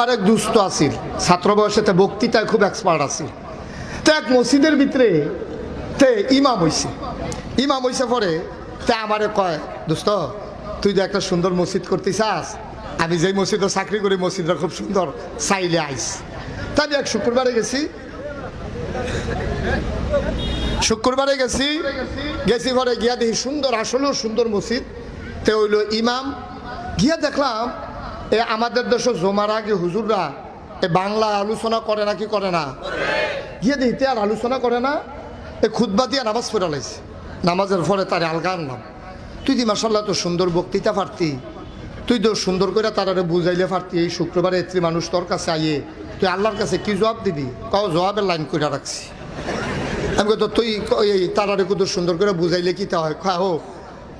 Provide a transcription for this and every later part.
আরেক দুস্থ আছিল ছাত্র বয়সেতে বক্তৃতায় খুব এক্সপার্ট আছিল। তো এক মসজিদের ভিতরে তে ইমাম হইছে। ইমাম হইছে পরে তে আমারে কয় দোস্ত তুই যে একটা সুন্দর মসজিদ করতে চাস আমি যেই মসজিদে চাকরি করি, মসজিদটা খুব সুন্দর, চাইলে আইস। তাই আমি এক শুক্রবারে গেছি। শুক্রবারে গেছি গেছি পরে গিয়া দেখি সুন্দর, আসলেও সুন্দর মসজিদ। তে হইল ইমাম। গিয়া দেখলাম এ আমাদের দেশে জমার আগে হুজুররা এ বাংলা আলোচনা করে না, কি করে না? গিয়ে দেখি তে আর আলোচনা করে না, এ খুদ্া দিয়ে নামাজ পড়া লাইছে নামাজের পরে তারে আলগা আনলাম। তুই দি মাসাল্লাহ তো সুন্দর বক্তৃতা পারতি, তুই তো সুন্দর করে তারারে বুঝাইলে পারতি, এই শুক্রবারে এত্রি মানুষ তোর কাছে আইয়ে, তুই আল্লাহর কাছে কি জবাব দিবি? কাউ জবাবের লাইন করে রাখছি। আমি কত তুই এই তারারে কত সুন্দর করে বুঝাইলে কি তা হয়? খা হো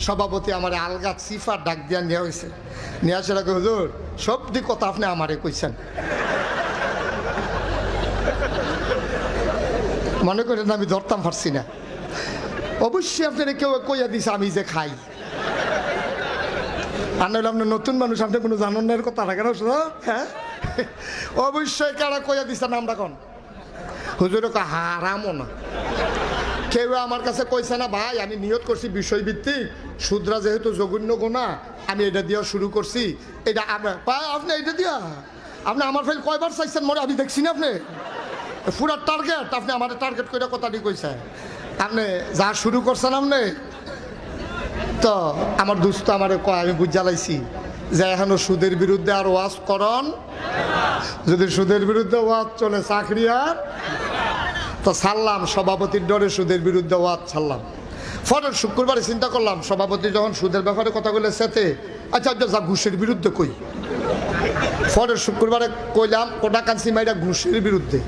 সভাপতি আমার আলগা চিফা ডাক দিয়া নেওয়া হয়েছে আসে রাখে হুজুর সব দিক কথা আপনি আমারে কইছেন। মনে করেন আমি ধরতাম পারছি না। অবশ্যই আপনারা কেউ কইয়া দিছে, আমি যে খাই। আর নইলে আপনার নতুন মানুষ, আপনি কোনো জানেন না কথা রাখেন হ্যাঁ? অবশ্যই কারা কইয়া দিছে, নামটা কোন। হুজুর হারামও না। কেউ আমার কাছে কইছে না, ভাই, আমি নিয়ত করছি বিষয়ভিত্তিক। শুদ্রা যেহেতু জঘন্য গোনা আমি এটা দিয়া শুরু করছি। এটা আপ- আপনি এটা দিয়া? আপনি আমার ফাইল কয়বার চাইছেন মরে? আমি দেখছি না আপনি। পুরা টার্গেট আপনি আমার টার্গেট করে কথাটি কইছে। আপনি যা শুরু করছেন আপনি, তো আমার দুস্থ আমার কয়, আমি বুঝালাইছি যে এখনও সুদের বিরুদ্ধে আর ওয়াজ করন। যদি সুদের বিরুদ্ধে ওয়াজ চলে, চাকরি আর তো ছাড়লাম, সভাপতির ডরে সুদের বিরুদ্ধে ওয়াজ ছাড়লাম। ফলে শুক্রবারে চিন্তা করলাম, সভাপতি যখন সুদের ব্যাপারে কথা বলে সেতে আচ্ছা আচ্ছা যা ঘুষের বিরুদ্ধে কই? পরের শুক্রবারে কইলাম কোটা কান্সি মাইরা ঘুষের বিরুদ্ধে।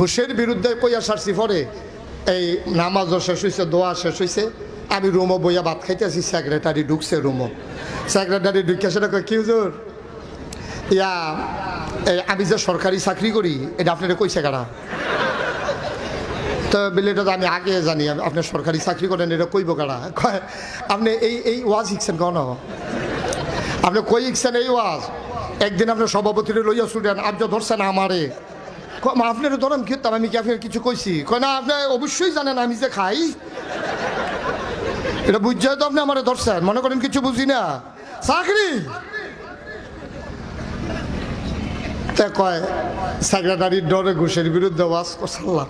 ঘুষের বিরুদ্ধে কইয়া সারছি পরে এই নামাজও শেষ হয়েছে দোয়া শেষ হয়েছে আমি রুমো বইয়া ভাত খাইতেছি, সেক্রেটারি ঢুকছে রুমো সেক্রেটারি ঢুকে সেটা কয়, কি হুজুর? ইয়া আমি যে সরকারি চাকরি করি, এটা আপনারা কইছে কারা? তো বলে এটা আমি আগে জানি আপনি সরকারি চাকরি করেন এটা কইব কারা? আপনি এই এই ওয়াজ শিখছেন কেন আপনি কই শিখছেন এই ওয়াজ? একদিন আপনি সভাপতিরে লইয়া ছুটেন আজ ধরছেন আমারে। কয়, মা আপনার ধরেন কি? হতাম আমি কি আপনার কিছু কইছি? কয় না আপনি অবশ্যই জানেন আমি যে খাই। এটা বুঝছে তো আপনি আমারে ধরছেন মনে করেন কিছু বুঝি না। চাকরি? তা কয় সেক্রেটারির ডরে ঘুষের বিরুদ্ধে ওয়াজ করলাম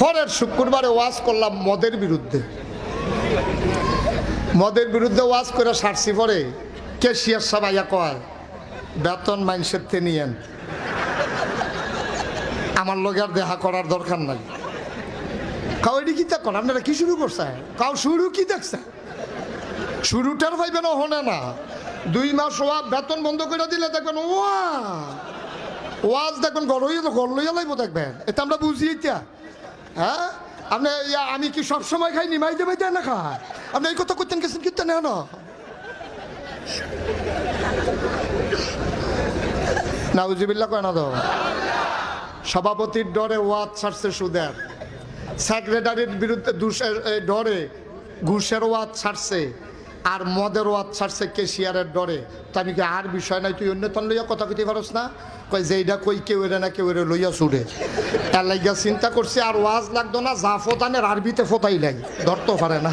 পরের শুক্রবারে ওয়াজ করলাম মদের বিরুদ্ধে। মদের বিরুদ্ধে ওয়াজ করে সারছি পরে কেশিয়ার সবাইয়া কয়, বেতন মাইন্সের তে নিয়েন। আমার লগে আর দেখা করার দরকার নাই। কাউ এটি কি দেখুন আপনারা কি শুরু করছে কাউ শুরু কি দেখছে শুরুটার ভাইবে না হনে না। দুই মাস ওয়া বেতন বন্ধ করে দিলে দেখবেন, ওয়া! ওয়াজ দেখবেন গড় হইয়া গড় লইয়া লাগবো দেখবেন। এটা আমরা বুঝি এটা। হ্যাঁ? আপনি ইয়া, আমি কি সব সময় খাই নিমাই দেবে দেয় না খায়? আপনি এই কথা করতেন গেছেন কীর্তন না না নাউজিবিল্লা কয় না তো? সভাপতির ডরে ওয়াজ ছাড়ছে সুদের। সেক্রেটারির বিরুদ্ধে ডরে ঘুষের ওয়াজ ছাড়ছে। আর মদের ওয়াজ ছাড়ছে কেশিয়ারের ডরে। তো আমি কি আর বিষয় নাই? তুই অন্যতন লইয়া কথা কইতে পারস না? কই যে এইটা কই, কেউ এরে না কেউ এরে লইয়া ছুড়ে। তার লাগিয়া চিন্তা করছে, আর ওয়াজ লাগতো না, যা ফোতানের আরবিতে ফোতাই লাগে ধরতে পারে না।